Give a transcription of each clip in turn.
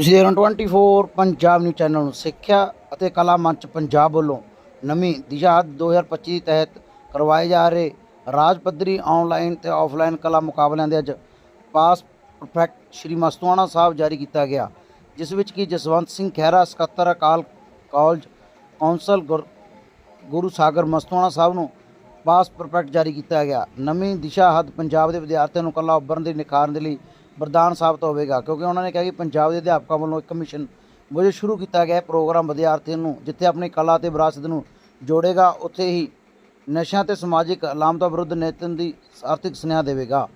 ਤੁਸੀਂ ਦੇਖ ਰਹੇ ਹੋ 24 ਪੰਜਾਬ ਨਿਊਜ਼ ਚੈਨਲ ਨੂੰ ਸਿੱਖਿਆ ਅਤੇ ਕਲਾ ਮੰਚ ਪੰਜਾਬ ਵੱਲੋਂ ਨਵੀਂ ਦਿਸ਼ਾ 2025 ਤਹਿਤ ਕਰਵਾਏ ਜਾ ਰਹੇ ਰਾਜ ਪੱਧਰੀ ਆਨਲਾਈਨ ਤੇ ਆਫਲਾਈਨ ਕਲਾ ਮੁਕਾਬਲਿਆਂ ਦੇ ਅੱਜ ਪਾਸ ਪਰਫੈਕਟ ਸ਼੍ਰੀ ਮਸਤੂਆਣਾ ਸਾਹਿਬ ਜਾਰੀ ਕੀਤਾ ਗਿਆ, ਜਿਸ ਵਿੱਚ ਕਿ ਜਸਵੰਤ ਸਿੰਘ ਖਹਿਰਾ, ਸਕੱਤਰ ਅਕਾਲ ਕਾਲਜ ਕੌਂਸਲ ਗੁਰ- ਗੁਰੂ ਸਾਗਰ ਮਸਤੂਆਣਾ ਸਾਹਿਬ ਨੂੰ ਪਾਸ ਪਰਫੈਕਟ ਜਾਰੀ ਕੀਤਾ ਗਿਆ। ਨਵੀਂ ਦਿਸ਼ਾ ਹੱਦ ਪੰਜਾਬ ਦੇ ਵਿਦਿਆਰਥੀਆਂ ਨੂੰ ਕਲਾ ਉੱਭਰਨ ਦੀ, ਨਿਖਾਰਨ ਦੇ ਲਈ ਵਰਦਾਨ ਸਾਬਤ ਹੋਵੇਗਾ, ਕਿਉਂਕਿ ਉਹਨਾਂ ਨੇ ਕਿਹਾ ਕਿ ਪੰਜਾਬ ਦੇ ਅਧਿਆਪਕਾਂ ਵੱਲੋਂ ਇੱਕ ਮਿਸ਼ਨ ਵਜੋਂ ਸ਼ੁਰੂ ਕੀਤਾ ਗਿਆ ਪ੍ਰੋਗਰਾਮ ਵਿਦਿਆਰਥੀਆਂ ਨੂੰ, ਜਿੱਥੇ ਆਪਣੀ ਕਲਾ ਤੇ ਵਿਰਾਸਤ ਨੂੰ ਜੋੜੇਗਾ, ਉੱਥੇ ਹੀ ਨਸ਼ਿਆਂ ਤੇ ਸਮਾਜਿਕ ਅਲਾਮਤਾਂ ਵਿਰੁੱਧ ਨਿਯੰਤਰਣ ਦੀ ਆਰਥਿਕ ਸੁਨੇਹਾ ਦੇਵੇਗਾ।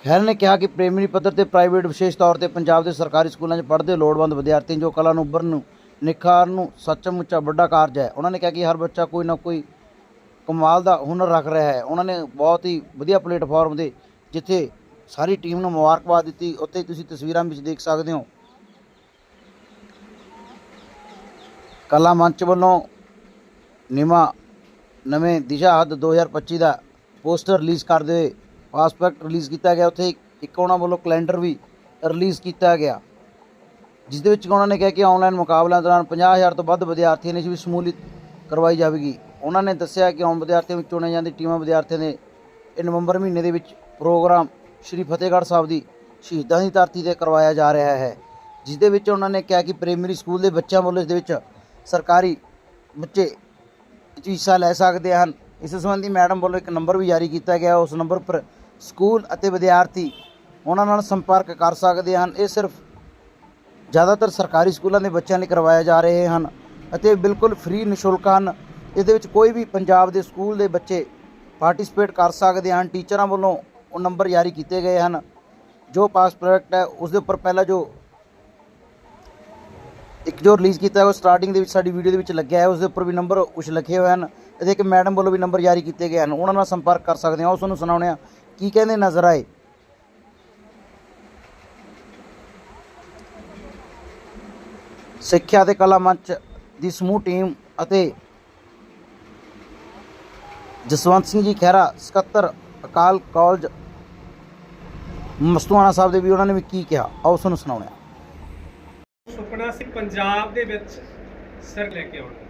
ਖੈਰ ਨੇ ਕਿਹਾ ਕਿ ਪ੍ਰਾਇਮਰੀ ਪੱਧਰ ਤੇ ਪ੍ਰਾਈਵੇਟ ਵਿਸ਼ੇਸ਼ ਤੌਰ ਤੇ ਪੰਜਾਬ ਦੇ ਸਰਕਾਰੀ ਸਕੂਲਾਂ 'ਚ ਪੜ੍ਹਦੇ ਲੋੜਵੰਦ ਵਿਦਿਆਰਥੀ ਜੋ ਕਲਾ ਨੂੰ ਉੱਭਰਨ ਨੂੰ ਨਿਖਾਰ ਨੂੰ ਸੱਚਮੁੱਚਾ ਵੱਡਾ ਕਾਰਜ ਹੈ। ਉਹਨਾਂ ਨੇ ਕਿਹਾ ਕਿ ਹਰ ਬੱਚਾ ਕੋਈ ਨਾ ਕੋਈ ਕਮਾਲ ਦਾ ਹੁਨਰ ਰੱਖ ਰਿਹਾ ਹੈ। ਉਹਨਾਂ ਨੇ ਬਹੁਤ ਹੀ ਵਧੀਆ ਪਲੇਟਫਾਰਮ ਦੇ ਜਿੱਥੇ ਸਾਰੀ ਟੀਮ ਨੂੰ ਮੁਬਾਰਕਬਾਦ ਦਿੱਤੀ, ਉੱਥੇ ਤੁਸੀਂ ਤਸਵੀਰਾਂ ਵਿੱਚ ਦੇਖ ਸਕਦੇ ਹੋ। ਕਲਾ ਮੰਚ ਵੱਲੋਂ ਨਿਮਾ ਨਵੇਂ ਦਿਸ਼ਾ ਹੱਦ 2025 ਦਾ ਪੋਸਟਰ ਰਿਲੀਜ਼ ਕਰਦੇ ਹੋਏ ਪਾਸਪੋਰਟ ਰਿਲੀਜ਼ ਕੀਤਾ ਗਿਆ। ਉੱਥੇ ਇੱਕ ਉਹਨਾਂ ਵੱਲੋਂ ਕੈਲੰਡਰ ਵੀ ਰਿਲੀਜ਼ ਕੀਤਾ ਗਿਆ, ਜਿਸ ਦੇ ਵਿੱਚ ਉਹਨਾਂ ਨੇ ਕਿਹਾ ਕਿ ਆਨਲਾਈਨ ਮੁਕਾਬਲਿਆਂ ਦੌਰਾਨ 50000 ਤੋਂ ਵੱਧ ਵਿਦਿਆਰਥੀਆਂ ਨੇ ਵੀ ਸ਼ਮੂਲੀਅਤ ਕਰਵਾਈ ਜਾਵੇਗੀ। ਉਹਨਾਂ ਨੇ ਦੱਸਿਆ ਕਿ ਆਉਣ ਵਿਦਿਆਰਥੀਆਂ ਵਿੱਚ ਚੁਣੇ ਜਾਂਦੇ ਟੀਮਾਂ ਵਿਦਿਆਰਥੀਆਂ ਦੇ ਇਹ ਨਵੰਬਰ ਮਹੀਨੇ ਦੇ ਵਿੱਚ ਪ੍ਰੋਗਰਾਮ ਸ਼੍ਰੀ ਫਤਿਹਗੜ੍ਹ ਸਾਹਿਬ ਦੀ ਸ਼ਹੀਦਾਂ ਦੀ ਧਰਤੀ ਤੇ ਕਰਵਾਇਆ ਜਾ ਰਿਹਾ ਹੈ ਜਿਸ ਦੇ ਵਿੱਚ ਉਹਨਾਂ ਨੇ ਕਿਹਾ ਕਿ ਪ੍ਰਾਇਮਰੀ ਸਕੂਲ ਦੇ ਬੱਚਿਆਂ ਵੱਲੋਂ ਇਸ ਦੇ ਵਿੱਚ ਸਰਕਾਰੀ ਬੱਚੇ ਹਿੱਸਾ ਲੈ ਸਕਦੇ ਹਨ। ਇਸ ਸੰਬੰਧੀ ਮੈਡਮ ਵੱਲੋਂ ਇੱਕ ਨੰਬਰ ਵੀ ਜਾਰੀ ਕੀਤਾ ਗਿਆ। ਉਸ ਨੰਬਰ ਉੱਪਰ ਸਕੂਲ ਅਤੇ ਵਿਦਿਆਰਥੀ ਉਹਨਾਂ ਨਾਲ ਸੰਪਰਕ ਕਰ ਸਕਦੇ ਹਨ। ਇਹ ਸਿਰਫ ਜ਼ਿਆਦਾਤਰ ਸਰਕਾਰੀ ਸਕੂਲਾਂ ਦੇ ਬੱਚਿਆਂ ਲਈ ਕਰਵਾਏ ਜਾ ਰਹੇ ਹਨ ਅਤੇ ਬਿਲਕੁਲ ਫ੍ਰੀ ਨਿਸ਼ੁਲਕ ਹਨ। ਇਹਦੇ ਵਿੱਚ ਕੋਈ ਵੀ ਪੰਜਾਬ ਦੇ ਸਕੂਲ ਦੇ ਬੱਚੇ ਪਾਰਟਿਸਿਪੇਟ ਕਰ ਸਕਦੇ ਹਨ। ਟੀਚਰਾਂ ਵੱਲੋਂ ਉਹ ਨੰਬਰ ਜਾਰੀ ਕੀਤੇ ਗਏ ਹਨ। ਜੋ ਪਾਸ ਪ੍ਰੋਡਕਟ ਹੈ ਉਸ ਦੇ ਉੱਪਰ ਪਹਿਲਾਂ ਜੋ ਇੱਕ ਜੋ ਰਿਲੀਜ਼ ਕੀਤਾ ਹੈ, ਉਹ ਸਟਾਰਟਿੰਗ ਦੇ ਵਿੱਚ ਸਾਡੀ ਵੀਡੀਓ ਦੇ ਵਿੱਚ ਲੱਗਿਆ ਹੈ ਉਸ ਦੇ ਉੱਪਰ ਵੀ ਨੰਬਰ ਕੁਝ ਲਿਖੇ ਹੋਏ ਹਨ ਅਤੇ ਇੱਕ ਮੈਡਮ ਵੱਲੋਂ ਵੀ ਨੰਬਰ ਜਾਰੀ ਕੀਤੇ ਗਏ ਹਨ। ਉਹਨਾਂ ਨਾਲ ਸੰਪਰਕ ਕਰ ਸਕਦੇ ਹਾਂ। ਉਸ ਨੂੰ ਸੁਣਾਉਂਦੇ ਹਾਂ ਕੀ ਕਹਿੰਦੇ ਨਜ਼ਰ ਆਏ। ਸਿੱਖਿਆ ਤੇ ਕਲਾ ਮੰਚ ਦੀ ਸਮੂਹ ਟੀਮ ਅਤੇ ਜਸਵੰਤ ਸਿੰਘ ਜੀ ਖਹਿਰਾ, ਸਕੱਤਰ ਅਕਾਲ ਕਾਲਜ ਮਸਤੂਆਣਾ ਸਾਹਿਬ ਦੇ ਵੀ ਉਹਨਾਂ ਨੇ ਵੀ ਕੀ ਕਿਹਾ? ਆਓ ਉਸ ਨੂੰ ਸੁਣਾਉਂਦੇ ਹਾਂ। ਸੁਪਨਾ ਸੀ ਪੰਜਾਬ ਦੇ ਵਿੱਚ ਸਿਰ ਲੈ ਕੇ ਆਉਣਾ।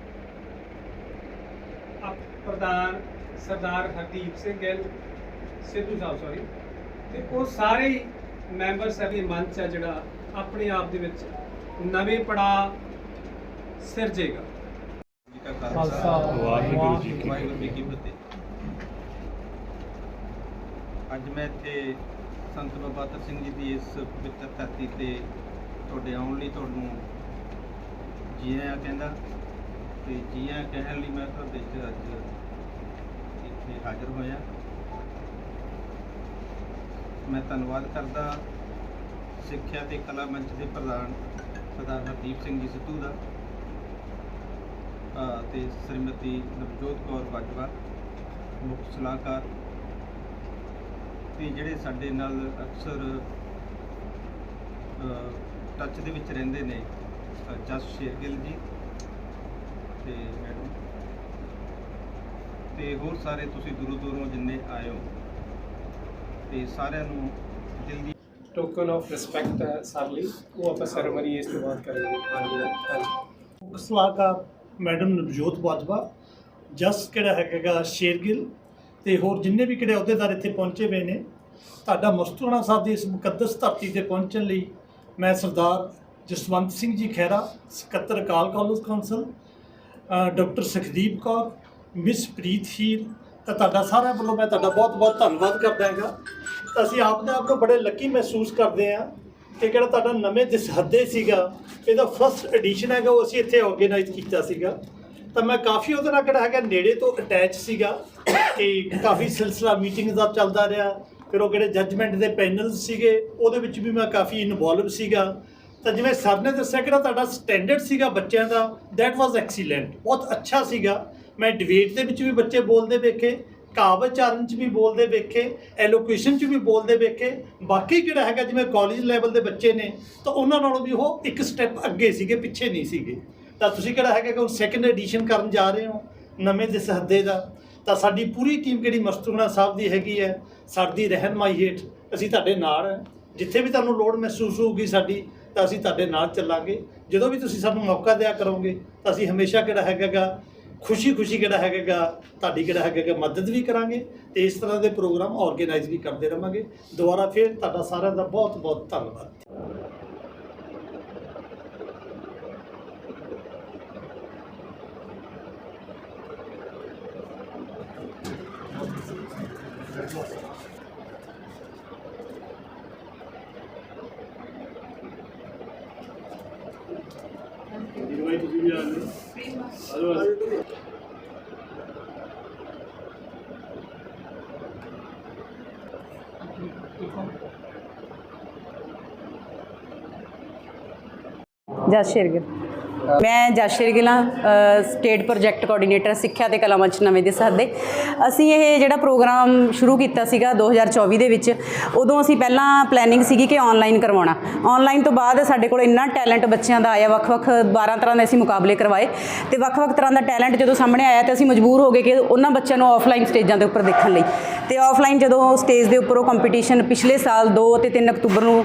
ਆਪ ਪ੍ਰਧਾਨ ਸਰਦਾਰ ਹਰਦੀਪ ਸਿੰਘ ਗਿੱਲ ਸਿੱਧੂ ਸਾਹਿਬ ਸੌਰੀ ਤੇ ਉਹ ਸਾਰੇ ਹੀ ਮੈਂਬਰ ਸਭੀ ਮੰਚ ਹੈ ਜਿਹੜਾ ਆਪਣੇ ਆਪ ਦੇ ਵਿੱਚ ਨਵੇਂ ਪੜਾ ਸਿਰਜੇਗਾ ਖਾਲਸਾ ਵਾਹਿਗੁਰੂ ਜੀ ਕੀ ਵਾਹਿਗੁਰੂ ਜੀ ਕੀ ਫਤਿਹ। ਅੱਜ ਮੈਂ ਇੱਥੇ ਸੰਤ ਬਾਬਾ ਬਹਾਦਰ ਸਿੰਘ ਜੀ ਦੀ ਇਸ ਪਵਿੱਤਰ ਧਰਤੀ ਤੇ ਤੁਹਾਡੇ ਆਉਣ ਲਈ ਤੁਹਾਨੂੰ ਜੀ ਆਇਆਂ ਕਹਿੰਦਾ ਤੇ ਜੀ ਆਇਆਂ ਕਹਿਣ ਲਈ ਮੈਂ ਤੁਹਾਡੇ ਚ ਅੱਜ ਇੱਥੇ ਹਾਜ਼ਰ ਹੋਇਆ। ਮੈਂ ਧੰਨਵਾਦ ਕਰਦਾ ਸਿੱਖਿਆ ਤੇ ਕਲਾ ਮੰਚ ਦੇ ਪ੍ਰਧਾਨ ਸਰਦਾਰ ਹਰਦੀਪ ਸਿੰਘ ਜੀ ਸਿੱਧੂ ਦਾ ਅ, ਤੇ ਸ਼੍ਰੀਮਤੀ ਨਵਜੋਤ ਕੌਰ ਬਾਜਵਾ ਮੁੱਖ ਸਲਾਹਕਾਰ ਤੇ ਜਿਹੜੇ ਸਾਡੇ ਨਾਲ ਅਕਸਰ ਅ, ਟੱਚ ਦੇ ਵਿੱਚ ਰਹਿੰਦੇ ਨੇ ਜਸ ਸ਼ੇਰਗਿੱਲ ਜੀ ਤੇ ਮੈਡਮ ਤੇ ਹੋਰ ਸਾਰੇ ਤੁਸੀਂ ਦੂਰੋਂ ਦੂਰੋਂ ਜਿੰਨੇ ਆਏ ਹੋ ਤੇ ਸਾਰਿਆਂ ਨੂੰ ਦਿਲ ਦੀ ਟੋਕਨ ਆਫ ਰਿਸਪੈਕਟ ਹੈ ਸਰ ਲਈ। ਉਹ ਆਪਾਂ ਸੈਰੇਮਨੀ ਇਸ ਤੋਂ ਬਾਅਦ ਕਰਾਂਗੇ। ਹਾਂਜੀ ਹਾਂਜੀ। ਸਲਾਹਕਾਰ ਮੈਡਮ ਨਵਜੋਤ ਬਾਜਵਾ। ਜਸ ਕਿਹੜਾ ਹੈਗਾ ਸ਼ੇਰਗਿੱਲ। ਤੇ ਹੋਰ ਜਿੰਨੇ ਵੀ ਕਿਹੜੇ ਅਹੁਦੇਦਾਰ ਇੱਥੇ ਪਹੁੰਚੇ ਹੋਏ ਨੇ ਤੁਹਾਡਾ ਮਸਤੂਆਣਾ ਸਾਹਿਬ ਦੀ ਇਸ ਮੁਕੱਦਸ ਧਰਤੀ ਤੇ ਪਹੁੰਚਣ ਲਈ ਮੈਂ ਸਰਦਾਰ ਜਸਵੰਤ ਸਿੰਘ ਜੀ ਖਹਿਰਾ ਸਕੱਤਰ Akal college council uh, doctor Sukhdeep Kaur miss Preet Heer ਤਾਂ ਤੁਹਾਡਾ ਸਾਰਿਆਂ ਵੱਲੋਂ ਮੈਂ ਤੁਹਾਡਾ ਬਹੁਤ-ਬਹੁਤ ਧੰਨਵਾਦ ਕਰਦਾ ਹੈਗਾ। ਅਸੀਂ ਆਪਣੇ ਆਪ ਨੂੰ ਬੜੇ ਲੱਕੀ ਮਹਿਸੂਸ ਕਰਦੇ ਹਾਂ ਕਿ ਕਿਹੜਾ ਤੁਹਾਡਾ ਨਵੇਂ ਦਿਸਹੱਦੇ ਸੀਗਾ ਇਹਦਾ ਫਸਟ ਐਡੀਸ਼ਨ ਹੈਗਾ ਉਹ ਅਸੀਂ ਇੱਥੇ ਆਰਗੇਨਾਈਜ਼ ਕੀਤਾ ਸੀਗਾ। ਤਾਂ ਮੈਂ ਕਾਫੀ ਉਹਦੇ ਨਾਲ ਕਿਹੜਾ ਹੈਗਾ, ਨੇੜੇ ਤੋਂ ਅਟੈਚ ਸੀਗਾ ਕਿ ਕਾਫੀ ਸਿਲਸਿਲਾ ਮੀਟਿੰਗ ਦਾ ਚੱਲਦਾ ਰਿਹਾ। ਫਿਰ ਉਹ ਕਿਹੜੇ ਜੱਜਮੈਂਟ ਦੇ ਪੈਨਲ ਸੀਗੇ, ਉਹਦੇ ਵਿੱਚ ਵੀ ਮੈਂ ਕਾਫੀ ਇਨਵੋਲਵ ਸੀਗਾ। ਤਾਂ ਜਿਵੇਂ ਸਰ ਨੇ ਦੱਸਿਆ ਕਿ ਤੁਹਾਡਾ ਸਟੈਂਡਰਡ ਸੀਗਾ ਬੱਚਿਆਂ ਦਾ ਦੈਟ ਵਾਸ ਐਕਸੀਲੈਂਟ ਬਹੁਤ ਅੱਛਾ ਸੀਗਾ। ਮੈਂ ਡਿਬੇਟ ਦੇ ਵਿੱਚ ਵੀ ਬੱਚੇ ਬੋਲਦੇ ਵੇਖੇ ਕਾਵਿ ਚ ਵੀ ਬੋਲਦੇ ਵੇਖੇ ਐਲੋਕੇਸ਼ਨ ਚ ਵੀ ਬੋਲਦੇ ਵੇਖੇ। ਬਾਕੀ ਜਿਹੜਾ ਹੈਗਾ, ਜਿਵੇਂ ਕਾਲਜ ਲੈਵਲ ਦੇ ਬੱਚੇ ਨੇ, ਤਾਂ ਉਹਨਾਂ ਨਾਲੋਂ ਵੀ ਉਹ ਇੱਕ ਸਟੈਪ ਅੱਗੇ ਸੀਗੇ, ਪਿੱਛੇ ਨਹੀਂ ਸੀਗੇ। ਤਾਂ ਤੁਸੀਂ ਕਿਹੜਾ ਹੈਗਾ ਕਿ ਹੁਣ ਸੈਕੰਡ ਐਡੀਸ਼ਨ ਕਰਨ ਜਾ ਰਹੇ ਹੋ, ਨਵੇਂ ਦੇ ਸਹੱਦੇ ਦਾ? ਤਾਂ ਸਾਡੀ ਪੂਰੀ ਟੀਮ ਕਿਹੜੀ ਮਸਤੂਨਾ ਸਾਹਿਬ ਦੀ ਹੈਗੀ ਹੈ, ਸਾਡੀ ਰਹਿਨਮਾਈ ਹੇਠ ਅਸੀਂ ਤੁਹਾਡੇ ਨਾਲ ਹਾਂ। ਜਿੱਥੇ ਵੀ ਤੁਹਾਨੂੰ ਲੋੜ ਮਹਿਸੂਸ ਹੋਊਗੀ ਸਾਡੀ, ਤਾਂ ਅਸੀਂ ਤੁਹਾਡੇ ਨਾਲ ਚੱਲਾਂਗੇ। ਜਦੋਂ ਵੀ ਤੁਸੀਂ ਸਾਨੂੰ ਮੌਕਾ ਦਿਆ ਕਰੋਗੇ, ਤਾਂ ਅਸੀਂ ਹਮੇਸ਼ਾ ਕਿਹੜਾ ਹੈਗਾਗਾ ਖੁਸ਼ੀ ਖੁਸ਼ੀ ਕਿਹੜਾ ਹੈਗਾਗਾ, ਤੁਹਾਡੀ ਕਿਹੜਾ ਹੈਗਾਗਾ ਮਦਦ ਵੀ ਕਰਾਂਗੇ ਤੇ ਇਸ ਤਰ੍ਹਾਂ ਦੇ ਪ੍ਰੋਗਰਾਮ ਆਰਗੇਨਾਈਜ਼ ਵੀ ਕਰਦੇ ਰਵਾਂਗੇ। ਦੁਬਾਰਾ ਫਿਰ ਤੁਹਾਡਾ ਸਾਰਿਆਂ ਦਾ ਬਹੁਤ ਬਹੁਤ ਧੰਨਵਾਦ। ਬਹੁਤ ਧੰਨਵਾਦ ਜਸ ਸ਼ੇਰਗਿਲ ਮੈਂ ਜਸ ਮੈਂ ਹਾਂ ਅ, ਸਟੇਟ ਪ੍ਰੋਜੈਕਟ ਕੋਆਰਡੀਨੇਟਰ ਸਿੱਖਿਆ ਤੇ ਕਲਾ ਮੰਚ ਨਵੇਂ ਦੇ ਸਹੱਦੇ ਅਸੀਂ ਇਹ ਜਿਹੜਾ ਪ੍ਰੋਗਰਾਮ ਸ਼ੁਰੂ ਕੀਤਾ ਸੀਗਾ 2024 ਦੇ ਵਿੱਚ ਉਦੋਂ ਅਸੀਂ ਪਹਿਲਾਂ ਪਲੈਨਿੰਗ ਸੀਗੀ ਕਿ ਆਨਲਾਈਨ ਕਰਵਾਉਣਾ। ਆਨਲਾਈਨ ਤੋਂ ਬਾਅਦ ਸਾਡੇ ਕੋਲ ਇੰਨਾ ਟੈਲੈਂਟ ਬੱਚਿਆਂ ਦਾ ਆਇਆ ਵੱਖ-ਵੱਖ 12 ਤਰ੍ਹਾਂ ਦੇ ਅਸੀਂ ਮੁਕਾਬਲੇ ਕਰਵਾਏ ਤੇ ਵੱਖ-ਵੱਖ ਤਰ੍ਹਾਂ ਦਾ ਟੈਲੈਂਟ ਜਦੋਂ ਸਾਹਮਣੇ ਆਇਆ ਤੇ ਅਸੀਂ ਮਜਬੂਰ ਹੋ ਗਏ ਕਿ ਉਹਨਾਂ ਬੱਚਿਆਂ ਨੂੰ ਆਫਲਾਈਨ ਸਟੇਜਾਂ ਦੇ ਉੱਪਰ ਦੇਖਣ ਲਈ। ਤੇ ਆਫਲਾਈਨ ਜਦੋਂ ਸਟੇਜ ਦੇ ਉੱਪਰ ਉਹ ਕੰਪੀਟੀਸ਼ਨ ਪਿਛਲੇ ਸਾਲ 2 ਅਤੇ 3 ਅਕਤੂਬਰ ਨੂੰ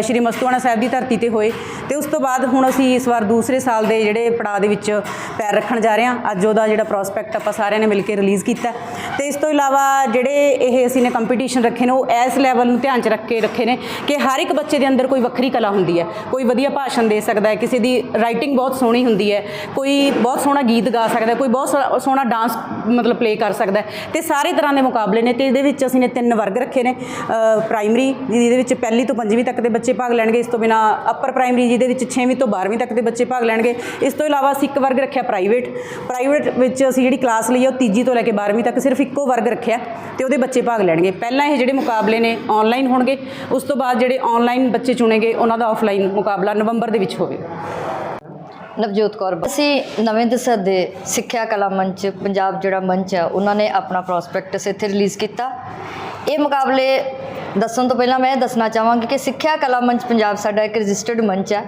ਸ਼੍ਰੀ ਮਸਤੂਆਣਾ ਸਾਹਿਬ ਦੀ ਧਰਤੀ ਤੇ ਹੋਏ। ਤੇ ਉਸ ਤੋਂ ਬਾਅਦ ਹੁਣ ਅਸੀਂ ਇਸ ਵਾਰ ਦੂਸਰੇ ਸਾਲ ਦੇ ਜਿਹੜੇ ਪੜਾਅ ਦੇ ਵਿੱਚ ਪੈਰ ਰੱਖਣ ਜਾ ਰਹੇ ਹਾਂ। ਅੱਜ ਉਹਦਾ ਜਿਹੜਾ ਪ੍ਰੋਸਪੈਕਟ ਆਪਾਂ ਸਾਰਿਆਂ ਨੇ ਮਿਲ ਕੇ ਰਿਲੀਜ਼ ਕੀਤਾ। ਤੇ ਇਸ ਤੋਂ ਇਲਾਵਾ ਜਿਹੜੇ ਇਹ ਅਸੀਂ ਨੇ ਕੰਪੀਟੀਸ਼ਨ ਰੱਖੇ ਨੇ, ਉਹ ਇਸ ਲੈਵਲ ਨੂੰ ਧਿਆਨ 'ਚ ਰੱਖ ਕੇ ਰੱਖੇ ਨੇ ਕਿ ਹਰ ਇੱਕ ਬੱਚੇ ਦੇ ਅੰਦਰ ਕੋਈ ਵੱਖਰੀ ਕਲਾ ਹੁੰਦੀ ਹੈ। ਕੋਈ ਵਧੀਆ ਭਾਸ਼ਣ ਦੇ ਸਕਦਾ ਹੈ, ਕਿਸੇ ਦੀ ਰਾਈਟਿੰਗ ਬਹੁਤ ਸੋਹਣੀ ਹੁੰਦੀ ਹੈ, ਕੋਈ ਬਹੁਤ ਸੋਹਣਾ ਗੀਤ ਗਾ ਸਕਦਾ ਕੋਈ ਬਹੁਤ ਸੋ- ਸੋਹਣਾ ਡਾਂਸ ਮਤਲਬ ਪਲੇ ਕਰ ਸਕਦਾ ਹੈ। ਤੇ ਸਾਰੇ ਤਰ੍ਹਾਂ ਦੇ ਮੁਕਾਬਲੇ ਨੇ ਤੇ ਇਹਦੇ ਵਿੱਚ ਅਸੀਂ ਨੇ ਤਿੰਨ ਵਰਗ ਰੱਖੇ ਨੇ। ਪ੍ਰਾਇਮਰੀ ਜਿਹਦੇ ਵਿੱਚ ਪਹਿਲੀ ਤੋਂ ਪੰਜਵੀਂ ਤੱਕ ਦੇ ਬੱਚੇ ਭਾਗ ਲੈਣਗੇ, ਇਸ ਤੋਂ ਬਿਨਾ ਅਪਰ ਪ੍ਰਾਇਮਰੀ ਜਿਹਦੇ ਵਿੱਚ 6ਵੀਂ ਤੋਂ 12ਵੀਂ ਤੱਕ ਦੇ ਬੱਚੇ ਭਾਗ ਲੈਣਗੇ। ਇਸ ਤੋਂ ਇਲਾਵਾ ਅਸੀਂ ਇੱਕ ਵਰਗ ਰੱਖਿਆ ਪ੍ਰਾਈਵੇਟ ਪ੍ਰਾਈਵੇਟ ਵਿੱਚ ਅਸੀਂ ਜਿਹੜੀ ਕਲਾਸ ਲਈ ਆ, ਉਹ ਤੀਜੀ ਤੋਂ ਲੈ ਕੇ 12ਵੀਂ ਤੱਕ ਸਿਰਫ ਇੱਕੋ ਵਰਗ ਰੱਖਿਆ ਤੇ ਉਹਦੇ ਬੱਚੇ ਭਾਗ ਲੈਣਗੇ। ਪਹਿਲਾਂ ਇਹ ਜਿਹੜੇ ਮੁਕਾਬਲੇ ਨੇ ਆਨਲਾਈਨ ਹੋਣਗੇ, ਉਸ ਤੋਂ ਬਾਅਦ ਜਿਹੜੇ ਆਨਲਾਈਨ ਬੱਚੇ ਚੁਣੇਗੇ, ਉਹਨਾਂ ਦਾ ਆਫਲਾਈਨ ਮੁਕਾਬਲਾ ਨਵੰਬਰ ਦੇ ਵਿੱਚ ਹੋਵੇਗਾ। ਨਵਜੋਤ ਕੌਰ, ਅਸੀਂ ਨਵੇਂ ਦਸਰ ਦੇ ਸਿੱਖਿਆ ਕਲਾ ਮੰਚ, ਪੰਜਾਬ ਜਿਹੜਾ ਮੰਚ ਹੈ ਉਹਨਾਂ ਨੇ ਆਪਣਾ ਪ੍ਰੋਸਪੈਕਟਸ ਇੱਥੇ ਰਿਲੀਜ਼ ਕੀਤਾ। ਇਹ ਮੁਕਾਬਲੇ ਦੱਸਣ ਤੋਂ ਪਹਿਲਾਂ ਮੈਂ ਦੱਸਣਾ ਚਾਹਾਂਗੀ ਕਿ ਸਿੱਖਿਆ ਕਲਾ ਮੰਚ ਪੰਜਾਬ ਸਾਡਾ ਇੱਕ ਰਜਿਸਟਰਡ ਮੰਚ ਹੈ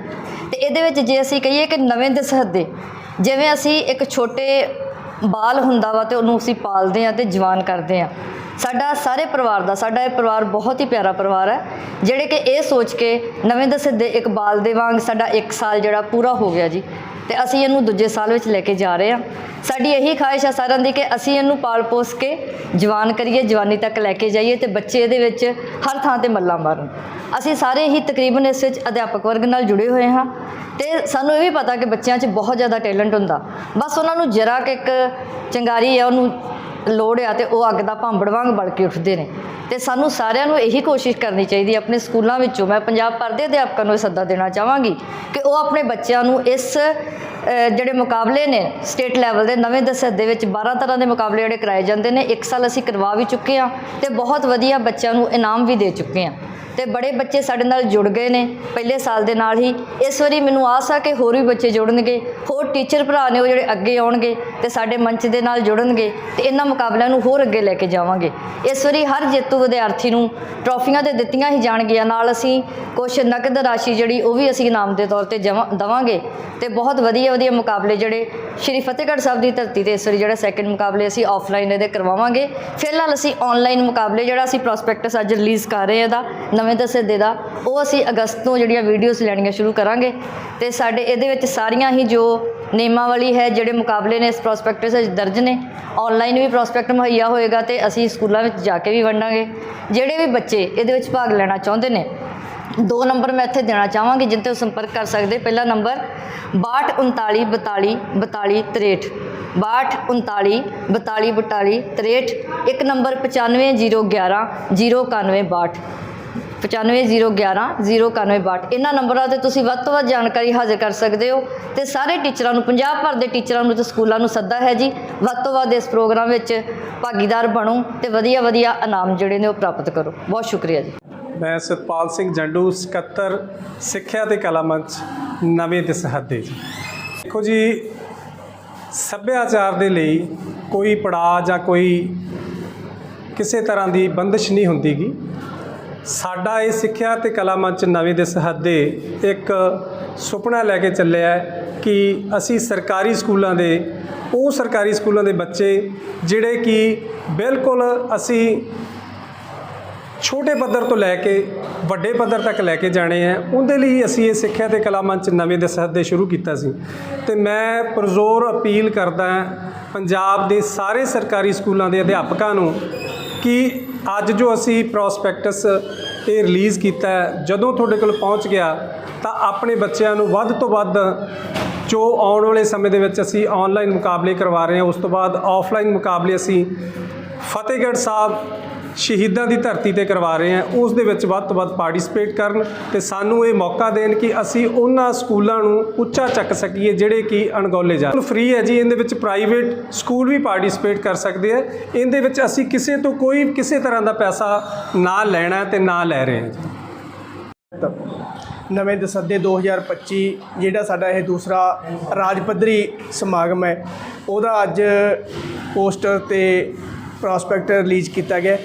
ਇਹਦੇ ਵਿੱਚ ਜੇ ਅਸੀਂ ਕਹੀਏ ਕਿ ਨਵੇਂ ਦਸਰ ਜਿਵੇਂ ਅਸੀਂ ਇੱਕ ਛੋਟੇ ਬਾਲ ਹੁੰਦਾ ਵਾ ਤੇ ਉਹਨੂੰ ਅਸੀਂ ਪਾਲਦੇ ਆ ਤੇ ਜਵਾਨ ਕਰਦੇ ਆ ਸਾਡਾ ਸਾਰੇ ਪਰਿਵਾਰ ਦਾ, ਸਾਡਾ ਇਹ ਪਰਿਵਾਰ ਬਹੁਤ ਹੀ ਪਿਆਰਾ ਪਰਿਵਾਰ ਹੈ, ਜਿਹੜੇ ਕਿ ਇਹ ਸੋਚ ਕੇ ਨਵੇਂ ਦਸੇ ਇੱਕ ਬਾਲ ਦੇ ਵਾਂਗ ਸਾਡਾ 1 ਸਾਲ ਜਿਹੜਾ ਪੂਰਾ ਹੋ ਗਿਆ ਜੀ। ਤੇ ਅਸੀਂ ਇਹਨੂੰ ਦੂਜੇ ਸਾਲ ਵਿੱਚ ਲੈ ਕੇ ਜਾ ਰਹੇ ਹਾਂ। ਸਾਡੀ ਇਹੀ ਖਾਹਿਸ਼ ਆ ਸਾਰਿਆਂ ਦੀ ਕਿ ਅਸੀਂ ਇਹਨੂੰ ਪਾਲ ਪੋਸ ਕੇ ਜਵਾਨ ਕਰੀਏ, ਜਵਾਨੀ ਤੱਕ ਲੈ ਕੇ ਜਾਈਏ ਤੇ ਬੱਚੇ ਇਹਦੇ ਵਿੱਚ ਹਰ ਥਾਂ ਤੇ ਮੱਲਾਂ ਮਾਰਨ। ਅਸੀਂ ਸਾਰੇ ਹੀ ਤਕਰੀਬਨ ਇਸ ਵਿੱਚ ਅਧਿਆਪਕ ਵਰਗ ਨਾਲ ਜੁੜੇ ਹੋਏ ਹਾਂ ਤੇ ਸਾਨੂੰ ਇਹ ਵੀ ਪਤਾ ਕਿ ਬੱਚਿਆਂ 'ਚ ਬਹੁਤ ਜ਼ਿਆਦਾ ਟੈਲੈਂਟ ਹੁੰਦਾ। ਬਸ ਉਹਨਾਂ ਨੂੰ ਜਰਾ ਕਿ ਇੱਕ ਚੰਗਾਰੀ ਆ, ਉਹਨੂੰ ਲੋੜ ਆ ਤੇ ਉਹ ਅੱਗ ਦਾ ਭਾਂਬੜ ਵਾਂਗ ਬਲ ਕੇ ਉੱਠਦੇ ਨੇ। ਤੇ ਸਾਨੂੰ ਸਾਰਿਆਂ ਨੂੰ ਇਹੀ ਕੋਸ਼ਿਸ਼ ਕਰਨੀ ਚਾਹੀਦੀ ਹੈ, ਆਪਣੇ ਸਕੂਲਾਂ ਵਿੱਚੋਂ ਮੈਂ ਪੰਜਾਬ ਭਰ ਦੇ ਅਧਿਆਪਕਾਂ ਨੂੰ ਇਹ ਸੱਦਾ ਦੇਣਾ ਚਾਹਾਂਗੀ ਕਿ ਉਹ ਆਪਣੇ ਬੱਚਿਆਂ ਨੂੰ ਇਸ ਜਿਹੜੇ ਮੁਕਾਬਲੇ ਨੇ ਸਟੇਟ ਲੈਵਲ ਦੇ ਨਵੇਂ ਦਸਤ ਦੇ ਵਿੱਚ 12 ਤਰ੍ਹਾਂ ਦੇ ਮੁਕਾਬਲੇ ਜਿਹੜੇ ਕਰਾਏ ਜਾਂਦੇ ਨੇ, ਇੱਕ ਸਾਲ ਅਸੀਂ ਕਰਵਾ ਵੀ ਚੁੱਕੇ ਹਾਂ ਤੇ ਬਹੁਤ ਵਧੀਆ ਬੱਚਿਆਂ ਨੂੰ ਇਨਾਮ ਵੀ ਦੇ ਚੁੱਕੇ ਹਾਂ। ਤੇ ਬੜੇ ਬੱਚੇ ਸਾਡੇ ਨਾਲ ਜੁੜ ਗਏ ਨੇ। ਪਹਿਲੇ ਸਾਲ ਦੇ ਨਾਲ ਹੀ ਇਸ ਵਾਰੀ ਮੈਨੂੰ ਆਸ ਆ ਕਿ ਹੋਰ ਵੀ ਬੱਚੇ ਜੁੜਨਗੇ, ਹੋਰ ਟੀਚਰ ਭਰਾ ਨੇ ਉਹ ਜਿਹੜੇ ਅੱਗੇ ਆਉਣਗੇ ਤੇ ਸਾਡੇ ਮੰਚ ਦੇ ਨਾਲ ਜੁੜਨਗੇ ਤੇ ਇਹਨਾਂ ਮੁਕਾਬਲਿਆਂ ਨੂੰ ਹੋਰ ਅੱਗੇ ਲੈ ਕੇ ਜਾਵਾਂਗੇ। ਇਸ ਵਾਰੀ ਹਰ ਜੇਤੂ ਵਿਦਿਆਰਥੀ ਨੂੰ ਟਰੋਫੀਆਂ ਤੇ ਦਿੱਤੀਆਂ ਹੀ ਜਾਣਗੀਆਂ। ਨਾਲ ਅਸੀਂ ਕੁਝ ਨਕਦ ਰਾਸ਼ੀ ਜਿਹੜੀ ਉਹ ਵੀ ਅਸੀਂ ਇਨਾਮ ਦੇ ਤੌਰ ਤੇ ਜਮਾਂ, ਦਵਾਂਗੇ ਤੇ ਬਹੁਤ ਵਧੀਆ ਵਧੀਆ ਮੁਕਾਬਲੇ ਜਿਹੜੇ ਸ਼੍ਰੀ ਫਤਿਹਗੜ੍ਹ ਸਾਹਿਬ ਦੀ ਧਰਤੀ ਤੇ ਇਸ ਵਾਰੀ ਜਿਹੜਾ ਸੈਕੰਡ ਮੁਕਾਬਲੇ ਅਸੀਂ ਆਫਲਾਈਨ ਇਹਦੇ ਕਰਵਾਵਾਂਗੇ। ਫਿਲਹਾਲ ਅਸੀਂ ਆਨਲਾਈਨ ਮੁਕਾਬਲੇ ਜਿਹੜਾ ਅਸੀਂ ਪ੍ਰੋਸਪੈਕਟਸ ਅੱਜ ਰਿਲੀਜ਼ ਕਰ ਰਹੇ ਹਾਂ ਇਹਦਾ, ਨਵੇਂ ਦਸਦੇ ਦਾ ਉਹ ਅਸੀਂ ਅਗਸਤ ਤੋਂ ਜਿਹੜੀਆਂ ਵੀਡੀਓਜ਼ ਲੈਣੀਆਂ ਸ਼ੁਰੂ ਕਰਾਂਗੇ। ਤੇ ਸਾਡੇ ਇਹਦੇ ਵਿੱਚ ਸਾਰੀਆਂ ਹੀ ਜੋ ਨਿਯਮਾਵਲੀ ਹੈ, ਜਿਹੜੇ ਮੁਕਾਬਲੇ ਨੇ ਇਸ ਪ੍ਰੋਸਪੈਕਟਸ ਵਿੱਚ ਦਰਜ ਨੇ ਆਨਲਾਈਨ ਵੀ ਪ੍ਰੋਸਪੈਕਟ ਮੁਹੱਈਆ ਹੋਏਗਾ ਤੇ ਅਸੀਂ ਸਕੂਲਾਂ ਵਿੱਚ ਜਾ ਕੇ ਵੀ ਵੰਡਾਂਗੇ। ਜਿਹੜੇ ਵੀ ਬੱਚੇ ਇਹਦੇ ਵਿੱਚ ਭਾਗ ਲੈਣਾ ਚਾਹੁੰਦੇ ਨੇ, ਦੋ ਨੰਬਰ ਮੈਂ ਇੱਥੇ ਦੇਣਾ ਚਾਹਾਂਗੀ, ਜਿਨ ਤੇ ਉਹ ਸੰਪਰਕ ਕਰ ਸਕਦੇ। ਪਹਿਲਾ ਨੰਬਰ 6239 42 42 63 6239 42 42 63 ਇੱਕ ਨੰਬਰ 95011 091 95011 091 ਇਹਨਾਂ ਨੰਬਰਾਂ ਤੇ ਤੁਸੀਂ ਵੱਧ ਤੋਂ ਵੱਧ ਜਾਣਕਾਰੀ ਹਾਜ਼ਰ ਕਰ ਸਕਦੇ ਹੋ ਤੇ ਸਾਰੇ ਟੀਚਰਾਂ ਨੂੰ, ਪੰਜਾਬ ਭਰ ਦੇ ਟੀਚਰਾਂ ਨੂੰ ਤੇ ਸਕੂਲਾਂ ਨੂੰ ਸੱਦਾ ਹੈ ਜੀ, ਵੱਧ ਤੋਂ ਵੱਧ ਇਸ ਪ੍ਰੋਗਰਾਮ ਵਿੱਚ ਭਾਗੀਦਾਰ ਬਣੋ ਤੇ ਵਧੀਆ ਵਧੀਆ ਇਨਾਮ ਜਿਹੜੇ ਨੇ ਉਹ ਪ੍ਰਾਪਤ ਕਰੋ। ਬਹੁਤ ਸ਼ੁਕਰੀਆ ਜੀ। ਮੈਂ ਸਤਪਾਲ ਸਿੰਘ ਜੰਡੂ, ਸਕੱਤਰ ਸਿੱਖਿਆ ਤੇ ਕਲਾ ਮੰਚ, ਨਵੇਂ ਦਸਹੱਦੇ ਜੀ। ਦੇਖੋ ਜੀ, ਸੱਭਿਆਚਾਰ ਦੇ ਲਈ ਕੋਈ ਪੜਾਅ ਜਾਂ ਕੋਈ ਕਿਸੇ ਤਰ੍ਹਾਂ ਦੀ ਬੰਦਿਸ਼ ਨਹੀਂ ਹੁੰਦੀਗੀ। ਸਾਡਾ ਇਹ ਸਿੱਖਿਆ ਤੇ ਕਲਾ ਮੰਚ ਨਵੇਂ ਦਸਹੱਦੇ ਇੱਕ ਸੁਪਨਾ ਲੈ ਕੇ ਚੱਲਿਆ ਕਿ ਅਸੀਂ ਸਰਕਾਰੀ ਸਕੂਲਾਂ ਦੇ, ਉਹ ਸਰਕਾਰੀ ਸਕੂਲਾਂ ਦੇ ਬੱਚੇ ਜਿਹੜੇ ਕਿ ਬਿਲਕੁਲ ਅਸੀਂ ਛੋਟੇ ਪੱਧਰ ਤੋਂ ਲੈ ਕੇ ਵੱਡੇ ਪੱਧਰ ਤੱਕ ਲੈ ਕੇ ਜਾਣੇ ਆ, ਉਹਦੇ ਲਈ ਅਸੀਂ ਇਹ ਸਿੱਖਿਆ ਤੇ ਕਲਾ ਮੰਚ ਨਵੇਂ ਦੇ ਸਹਦੇ ਸ਼ੁਰੂ ਕੀਤਾ ਸੀ। ਤੇ ਮੈਂ ਪਰਜ਼ੋਰ ਅਪੀਲ ਕਰਦਾ ਪੰਜਾਬ ਦੇ ਸਾਰੇ ਸਰਕਾਰੀ ਸਕੂਲਾਂ ਦੇ ਅਧਿਆਪਕਾਂ ਨੂੰ ਕਿ ਅੱਜ ਜੋ ਅਸੀਂ ਪ੍ਰੋਸਪੈਕਟਸ ਇਹ ਰਿਲੀਜ਼ ਕੀਤਾ ਜਦੋਂ ਤੁਹਾਡੇ ਕੋਲ ਪਹੁੰਚ ਗਿਆ, ਤਾਂ ਆਪਣੇ ਬੱਚਿਆਂ ਨੂੰ ਵੱਧ ਤੋਂ ਵੱਧ ਜੋ ਆਉਣ ਵਾਲੇ ਸਮੇਂ ਦੇ ਵਿੱਚ ਅਸੀਂ ਆਨਲਾਈਨ ਮੁਕਾਬਲੇ ਕਰਵਾ ਰਹੇ ਹਾਂ, ਉਸ ਤੋਂ ਬਾਅਦ ਆਫਲਾਈਨ ਮੁਕਾਬਲੇ ਅਸੀਂ ਫਤਿਹਗੜ੍ਹ ਸਾਹਿਬ ਸ਼ਹੀਦਾਂ ਦੀ ਧਰਤੀ ਤੇ ਕਰਵਾ ਰਹੇ ਹਾਂ। ਉਸ ਦੇ ਵਿੱਚ ਵੱਧ ਤੋਂ ਵੱਧ ਪਾਰਟਿਸਿਪੇਟ ਕਰਨ ਤੇ ਸਾਨੂੰ ਇਹ ਮੌਕਾ ਦੇਣ ਕਿ ਅਸੀਂ ਉਹਨਾਂ ਸਕੂਲਾਂ ਨੂੰ ਉੱਚਾ ਚੱਕ ਸਕੀਏ, ਜਿਹੜੇ ਕਿ ਅਣਗੌਲੇ ਜਾ ਫ੍ਰੀ ਹੈ ਜੀ, ਇਹਦੇ ਵਿੱਚ ਪ੍ਰਾਈਵੇਟ ਸਕੂਲ ਵੀ ਪਾਰਟਿਸਿਪੇਟ ਕਰ ਸਕਦੇ ਆ। ਇਹਦੇ ਵਿੱਚ ਅਸੀਂ ਕਿਸੇ ਤੋਂ ਕੋਈ, ਕਿਸੇ ਤਰ੍ਹਾਂ ਦਾ ਪੈਸਾ ਨਾ ਲੈਣਾ ਤੇ ਨਾ ਲੈ ਰਹੇ ਹਾਂ ਜੀ। ਨਵੇਂ ਦਸੱਦੇ 2025 ਜਿਹੜਾ ਸਾਡਾ ਇਹ ਦੂਸਰਾ ਰਾਜ ਪੱਧਰੀ ਸਮਾਗਮ ਹੈ, ਉਹਦਾ ਅੱਜ ਪੋਸਟਰ ਤੇ ਪ੍ਰੋਸਪੈਕਟ ਰਿਲੀਜ਼ ਕੀਤਾ ਗਿਆ।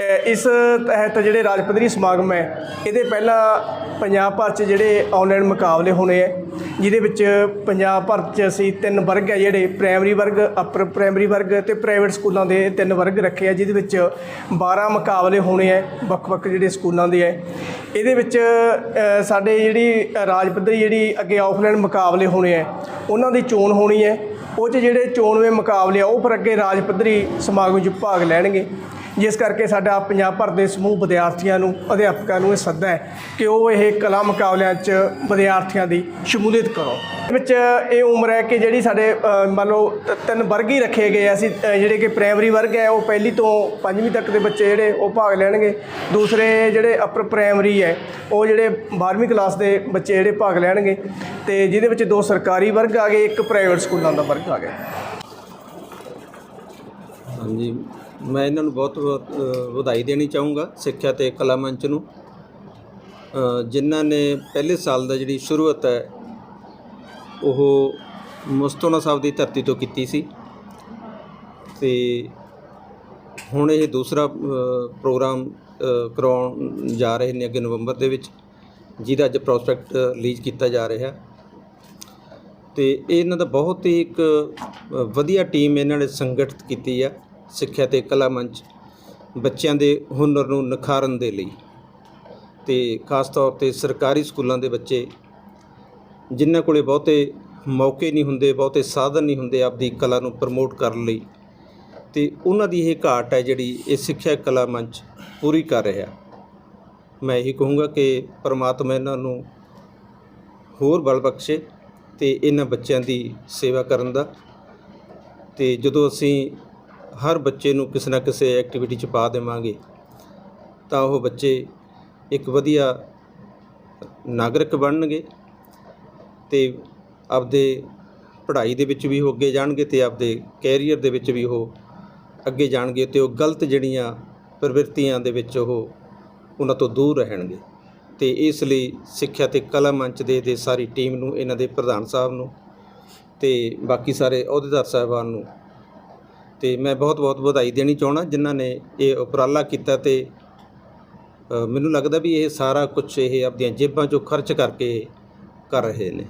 ਇਸ ਤਹਿਤ ਜਿਹੜੇ ਰਾਜ ਪੱਧਰੀ ਸਮਾਗਮ ਹੈ, ਇਹਦੇ ਪਹਿਲਾਂ ਪੰਜਾਬ ਭਰ 'ਚ ਜਿਹੜੇ ਆਨਲਾਈਨ ਮੁਕਾਬਲੇ ਹੋਣੇ ਹੈ, ਜਿਹਦੇ ਵਿੱਚ ਪੰਜਾਬ ਭਰ 'ਚ ਅਸੀਂ ਤਿੰਨ ਵਰਗ ਹੈ ਜਿਹੜੇ ਪ੍ਰਾਇਮਰੀ ਵਰਗ ਅਪਰ ਪ੍ਰਾਇਮਰੀ ਵਰਗ ਤੇ ਪ੍ਰਾਈਵੇਟ ਸਕੂਲਾਂ ਦੇ ਤਿੰਨ ਵਰਗ ਰੱਖੇ ਆ ਜਿਹਦੇ ਵਿੱਚ 12 ਮੁਕਾਬਲੇ ਹੋਣੇ ਹੈ, ਵੱਖ-ਵੱਖ ਜਿਹੜੇ ਸਕੂਲਾਂ ਦੇ ਹੈ। ਇਹਦੇ ਵਿੱਚ ਸਾਡੇ ਜਿਹੜੀ ਰਾਜ ਪੱਧਰੀ ਜਿਹੜੀ ਅੱਗੇ ਆਫਲਾਈਨ ਮੁਕਾਬਲੇ ਹੋਣੇ ਹੈ, ਉਹਨਾਂ ਦੀ ਚੋਣ ਹੋਣੀ ਹੈ। ਉਹ 'ਚ ਜਿਹੜੇ ਚੋਣਵੇਂ ਮੁਕਾਬਲੇ ਆ, ਉਹ ਫਿਰ ਅੱਗੇ ਰਾਜ ਪੱਧਰੀ ਸਮਾਗਮ 'ਚ ਭਾਗ ਲੈਣਗੇ। ਜਿਸ ਕਰਕੇ ਸਾਡਾ ਪੰਜਾਬ ਭਰ ਦੇ ਸਮੂਹ ਵਿਦਿਆਰਥੀਆਂ ਨੂੰ, ਅਧਿਆਪਕਾਂ ਨੂੰ ਇਹ ਸੱਦਾ ਹੈ ਕਿ ਉਹ ਇਹ ਕਲਾ ਮੁਕਾਬਲਿਆਂ 'ਚ ਵਿਦਿਆਰਥੀਆਂ ਦੀ ਸ਼ਮੂਲੀਅਤ ਕਰੋ। ਇਹ ਵਿੱਚ ਇਹ ਉਮਰ ਹੈ ਕਿ ਜਿਹੜੀ ਸਾਡੇ ਮੰਨ ਲਓ ਤਿੰਨ ਵਰਗ ਹੀ ਰੱਖੇ ਗਏ ਅਸੀਂ ਜਿਹੜੇ ਕਿ ਪ੍ਰਾਇਮਰੀ ਵਰਗ ਹੈ, ਉਹ ਪਹਿਲੀ ਤੋਂ ਪੰਜਵੀਂ ਤੱਕ ਦੇ ਬੱਚੇ ਜਿਹੜੇ, ਉਹ ਭਾਗ ਲੈਣਗੇ। ਦੂਸਰੇ ਜਿਹੜੇ ਅਪਰ ਪ੍ਰਾਇਮਰੀ ਹੈ, ਉਹ ਜਿਹੜੇ 12ਵੀਂ ਕਲਾਸ ਦੇ ਬੱਚੇ ਜਿਹੜੇ ਭਾਗ ਲੈਣਗੇ। ਤੇ ਜਿਹਦੇ ਵਿੱਚ ਦੋ ਸਰਕਾਰੀ ਵਰਗ ਆ ਗਏ, ਇੱਕ ਪ੍ਰਾਈਵੇਟ ਸਕੂਲਾਂ ਦਾ ਵਰਗ ਆ ਗਿਆ। ਹਾਂਜੀ। ਮੈਂ ਇਹਨਾਂ ਨੂੰ ਬਹੁਤ ਬਹੁਤ ਵਧਾਈ ਦੇਣੀ ਚਾਹੂੰਗਾ ਸਿੱਖਿਆ ਤੇ ਕਲਾ ਮੰਚ ਨੂੰ। ਜਿਨ੍ਹਾਂ ਨੇ ਪਹਿਲੇ ਸਾਲ ਦਾ ਜਿਹੜੀ ਸ਼ੁਰੂਆਤ ਹੈ ਉਹ ਮੁਸਤੋਨਾ ਸਾਹਿਬ ਦੀ ਧਰਤੀ ਤੋਂ ਕੀਤੀ ਸੀ। ਤੇ ਹੁਣ ਇਹ ਦੂਸਰਾ ਪ੍ਰੋਗਰਾਮ ਅ, ਕਰਾਉਣ ਜਾ ਰਹੇ ਨੇ ਅੱਗੇ ਨਵੰਬਰ ਦੇ ਵਿੱਚ ਜਿਹਦਾ ਅੱਜ ਪ੍ਰੋਸਪੈਕਟ ਰਿਲੀਜ਼ ਕੀਤਾ ਜਾ ਰਿਹਾ। ਤੇ ਇਹਨਾਂ ਦਾ ਬਹੁਤ ਹੀ ਇੱਕ ਵਧੀਆ ਟੀਮ ਇਹਨਾਂ ਨੇ ਸੰਗਠਿਤ ਕੀਤੀ ਆ। ਸਿੱਖਿਆ ਤੇ ਕਲਾ ਮੰਚ ਬੱਚਿਆਂ ਦੇ ਹੁਨਰ ਨੂੰ ਨਿਖਾਰਨ ਦੇ ਲਈ ਤੇ ਖਾਸ ਤੌਰ ਤੇ ਸਰਕਾਰੀ ਸਕੂਲਾਂ ਦੇ ਬੱਚੇ ਜਿਨ੍ਹਾਂ ਕੋਲੇ ਬਹੁਤੇ ਮੌਕੇ ਨਹੀਂ ਹੁੰਦੇ, ਬਹੁਤੇ ਸਾਧਨ ਨਹੀਂ ਹੁੰਦੇ ਆਪਦੀ ਕਲਾ ਨੂੰ ਪ੍ਰਮੋਟ ਕਰਨ ਲਈ ਤੇ ਉਹਨਾਂ ਦੀ ਇਹ ਘਾਟ ਹੈ ਜਿਹੜੀ ਇਹ ਸਿੱਖਿਆ ਕਲਾ ਮੰਚ ਪੂਰੀ ਕਰ ਰਿਹਾ। ਮੈਂ ਇਹੀ ਕਹੂੰਗਾ ਕਿ ਪ੍ਰਮਾਤਮਾ ਇਹਨਾਂ ਨੂੰ ਹੋਰ ਬਲ ਬਖਸ਼ੇ ਤੇ ਇਹਨਾਂ ਬੱਚਿਆਂ ਦੀ ਸੇਵਾ ਕਰਨ ਦਾ ਤੇ ਜਦੋਂ ਅਸੀਂ ਹਰ ਬੱਚੇ ਨੂੰ ਕਿਸੇ ਨਾ ਕਿਸੇ ਐਕਟੀਵਿਟੀ 'ਚ ਪਾ ਦੇਵਾਂਗੇ, ਤਾਂ ਉਹ ਬੱਚੇ ਇੱਕ ਵਧੀਆ ਨਾਗਰਿਕ ਬਣਨਗੇ ਤੇ ਆਪਦੇ ਪੜ੍ਹਾਈ ਦੇ ਵਿੱਚ ਵੀ ਉਹ ਅੱਗੇ ਜਾਣਗੇ ਤੇ ਆਪਦੇ ਕੈਰੀਅਰ ਦੇ ਵਿੱਚ ਵੀ ਉਹ ਅੱਗੇ ਜਾਣਗੇ ਤੇ ਉਹ ਗਲਤ ਜਿਹੜੀਆਂ ਪ੍ਰਵਿਰਤੀਆਂ ਦੇ ਵਿੱਚ ਉਹ ਉਹਨਾਂ ਤੋਂ ਦੂਰ ਰਹਿਣਗੇ। ਤੇ ਇਸ ਲਈ ਸਿੱਖਿਆ ਤੇ ਕਲਾ ਮੰਚ ਦੇ ਦੇ ਸਾਰੀ ਟੀਮ ਨੂੰ, ਇਹਨਾਂ ਦੇ ਪ੍ਰਧਾਨ ਸਾਹਿਬ ਨੂੰ ਤੇ ਬਾਕੀ ਸਾਰੇ ਅਹੁਦੇਦਾਰ ਸਾਹਿਬਾਨ ਨੂੰ ਤੇ ਮੈਂ ਬਹੁਤ ਬਹੁਤ ਵਧਾਈ ਦੇਣੀ ਚਾਹਣਾ ਜਿਨ੍ਹਾਂ ਨੇ ਇਹ ਉਪਰਾਲਾ ਕੀਤਾ ਤੇ ਮੈਨੂੰ ਲੱਗਦਾ ਵੀ ਇਹ ਸਾਰਾ ਕੁਝ ਇਹ ਆਪਦੀਆਂ ਜੇਬਾਂ ਚੋਂ ਖਰਚ ਕਰਕੇ ਕਰ ਰਹੇ ਨੇ।